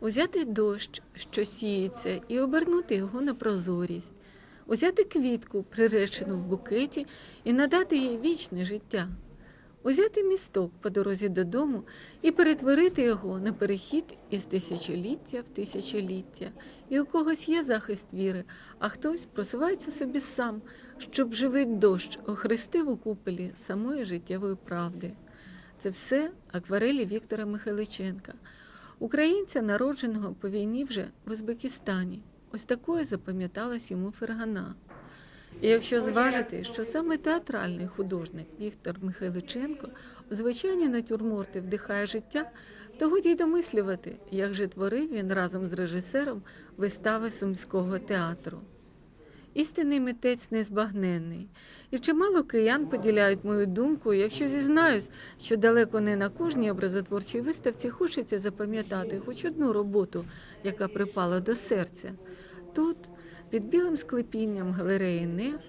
Узяти дощ, що сіється, і обернути його на прозорість, узяти квітку, приречену в букеті, і надати їй вічне життя, узяти місток по дорозі додому і перетворити його на перехід із тисячоліття в тисячоліття. І у когось є захист віри, а хтось просувається собі сам, щоб живий дощ охрестив у куполі самої життєвої правди. Це все акварелі Віктора Михайличенка, українця, народженого по війні вже в Узбекистані. Ось такою запам'яталась йому Фергана. І якщо зважити, що саме театральний художник Віктор Михайличенко звичайні натюрморти вдихає життя, то годі й домислювати, як же творив він разом з режисером вистави Сумського театру. Істинний митець незбагненний. І чимало киян поділяють мою думку, якщо зізнаюсь, що далеко не на кожній образотворчій виставці хочеться запам'ятати хоч одну роботу, яка припала до серця. Тут, під білим склепінням галереї Неф,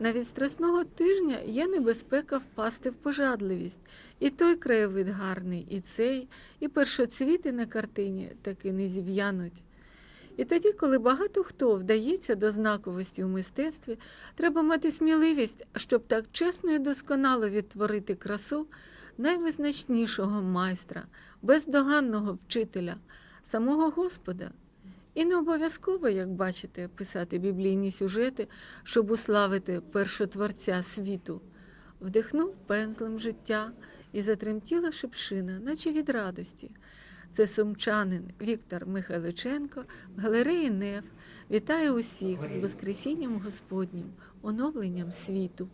навіть страсного тижня є небезпека впасти в пожадливість. І той краєвид гарний, і цей, і першоцвіти на картині таки не зів'януть. І тоді, коли багато хто вдається до знаковості у мистецтві, треба мати сміливість, щоб так чесно і досконало відтворити красу найвизначнішого майстра, бездоганного вчителя, самого Господа. І не обов'язково, як бачите, писати біблійні сюжети, щоб уславити першотворця світу. Вдихнув пензлем життя і затремтіла шипшина, наче від радості. Це сумчанин Віктор Михайличенко в галереї НЕФ вітає усіх з Воскресінням Господнім, оновленням світу.